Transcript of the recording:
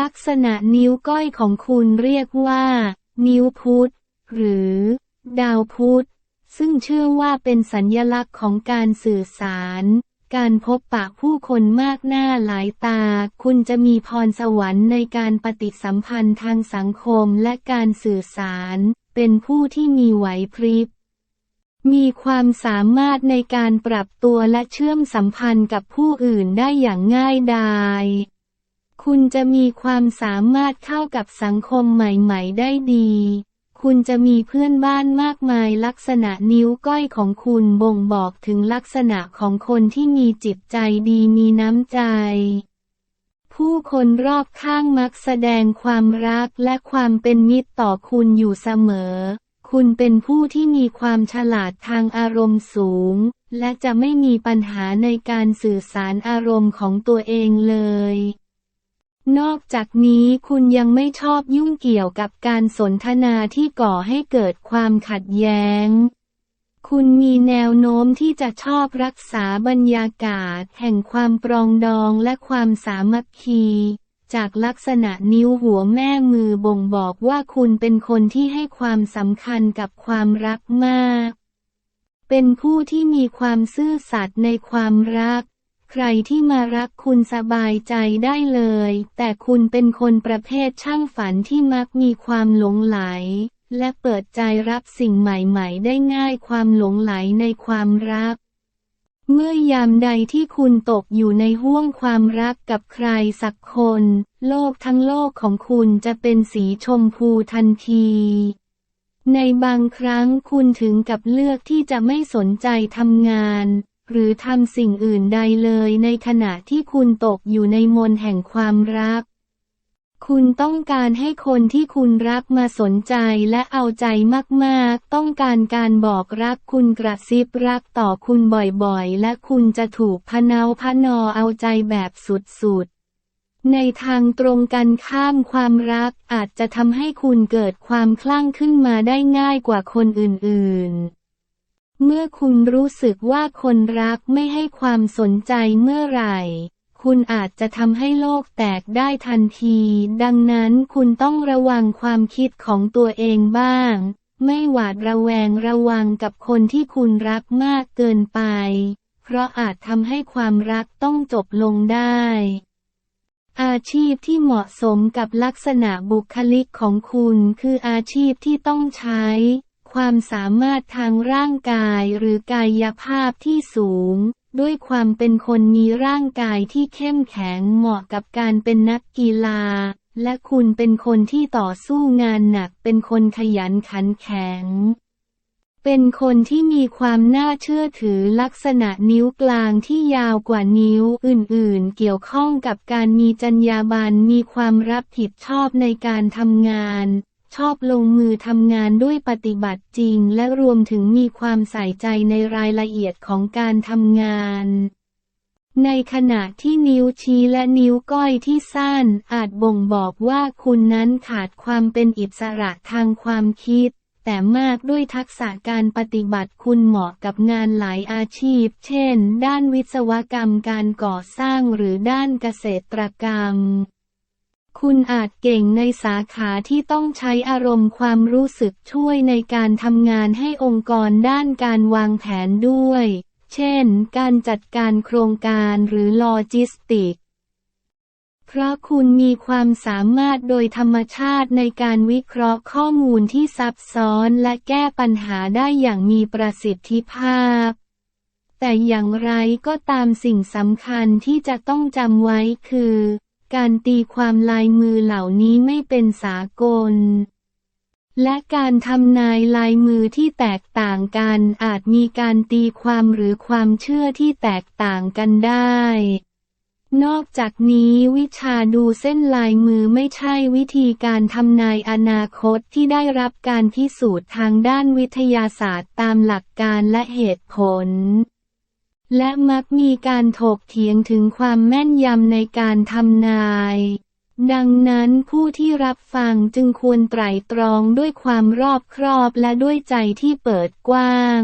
ลักษณะนิ้วก้อยของคุณเรียกว่า นิ้วพุธ หรือ ดาวพุธ ซึ่งเชื่อว่าเป็นสัญญลักษณ์ของการสื่อสาร การพบปะผู้คนมากหน้าหลายตา คุณจะมีพรสวรรค์ในการปฏิสัมพันธ์ทางสังคมและการสื่อสาร เป็นผู้ที่มีไหวพริบ มีความสามารถในการปรับตัวและเชื่อมสัมพันธ์กับผู้อื่นได้อย่างง่ายดาย คุณจะมีความสามารถเข้ากับสังคมใหม่ ๆ ได้ดี คุณจะมีเพื่อนบ้านมากมายลักษณะนิ้วก้อยของคุณบ่งบอกถึงลักษณะของคนที่มีจิตใจดีมีน้ำใจ ผู้คนรอบข้างมักแสดงความรักและความเป็นมิตรต่อคุณอยู่เสมอ คุณเป็นผู้ที่มีความฉลาดทางอารมณ์สูง และจะไม่มีปัญหาในการสื่อสารอารมณ์ของตัวเองเลย นอกจากนี้คุณยังไม่ชอบยุ่งเกี่ยวกับการสนทนาที่ก่อให้เกิดความขัดแย้ง คุณมีแนวโน้มที่จะชอบรักษาบรรยากาศ แห่งความปรองดองและความสามัคคีจากลักษณะนิ้วหัวแม่มือบ่งบอกว่าคุณเป็นคนที่ให้ความสำคัญกับความรักมาก เป็นผู้ที่มีความซื่อสัตย์ในความรัก ใครที่มารักคุณสบายใจได้เลย แต่คุณเป็นคนประเภทช่างฝันที่มักมีความหลงไหล และเปิดใจรับสิ่งใหม่ๆ ได้ง่ายความหลงไหลในความรัก เมื่อยามใดที่คุณตกอยู่ในห้วงความรักกับใครสักคน โลกทั้งโลกของคุณจะเป็นสีชมพูทันทีในบางครั้งคุณถึงกับเลือกที่จะไม่สนใจทำงาน หรือทำสิ่งอื่นใดเลยในขณะที่คุณตกอยู่ในมนต์แห่งความรัก คุณต้องการให้คนที่คุณรักมาสนใจและเอาใจมากๆ ต้องการการบอกรักคุณกระซิบรักต่อคุณบ่อยๆ และคุณจะถูกพะเนาพะนอเอาใจแบบสุดๆในทางตรงกันข้ามความรักอาจจะทำให้คุณเกิดความคลั่งขึ้นมาได้ง่ายกว่าคนอื่นๆ เมื่อคุณรู้สึกว่าคนรักไม่ให้ความสนใจเมื่อไหร่ คุณอาจจะทำให้โลกแตกได้ทันที ดังนั้นคุณต้องระวังความคิดของตัวเองบ้าง ไม่หวาดระแวงระวังกับคนที่คุณรักมากเกินไป เพราะอาจทำให้ความรักต้องจบลงได้ อาชีพที่เหมาะสมกับลักษณะบุคลิกของคุณคืออาชีพที่ต้องใช้ ความสามารถทางร่างกายหรือกายภาพที่สูง ด้วยความเป็นคนมีร่างกายที่เข้มแข็งเหมาะกับการเป็นนักกีฬา และคุณเป็นคนที่ต่อสู้งานหนักเป็นคนขยันขันแข็ง เป็นคนที่มีความน่าเชื่อถือลักษณะนิ้วกลางที่ยาวกว่านิ้วอื่นๆ เกี่ยวข้องกับการมีจรรยาบรรณมีความรับผิดชอบในการทำงาน ชอบลงมือทำงานด้วยปฏิบัติจริง และรวมถึงมีความใส่ใจในรายละเอียดของการทำงาน ในขณะที่นิ้วชี้และนิ้วก้อยที่สั้นอาจบ่งบอกว่าคุณนั้นขาดความเป็นอิสระทางความคิด แต่มากด้วยทักษะการปฏิบัติคุณเหมาะกับงานหลายอาชีพ เช่น ด้านวิศวกรรมการก่อสร้างหรือด้านเกษตรกรรม คุณอาจเก่งในสาขาที่ต้องใช้อารมณ์ความรู้สึกช่วยในการทำงานให้องค์กรด้านการวางแผนด้วย เช่น การจัดการโครงการหรือโลจิสติก เพราะคุณมีความสามารถโดยธรรมชาติในการวิเคราะห์ข้อมูลที่ซับซ้อนและแก้ปัญหาได้อย่างมีประสิทธิภาพแต่อย่างไรก็ตามสิ่งสำคัญที่จะต้องจำไว้คือ การตีความลายมือเหล่านี้ไม่เป็นสากล และการทำนายลายมือที่แตกต่างกันอาจมีการตีความหรือความเชื่อที่แตกต่างกันได้ นอกจากนี้วิชาดูเส้นลายมือไม่ใช่วิธีการทำนายอนาคตที่ได้รับการพิสูจน์ทางด้านวิทยาศาสตร์ตามหลักการและเหตุผล และมักมีการถกเถียงถึงความแม่นยำในการทำนาย ดังนั้นผู้ที่รับฟังจึงควรไตร่ตรองด้วยความรอบครอบและด้วยใจที่เปิดกว้าง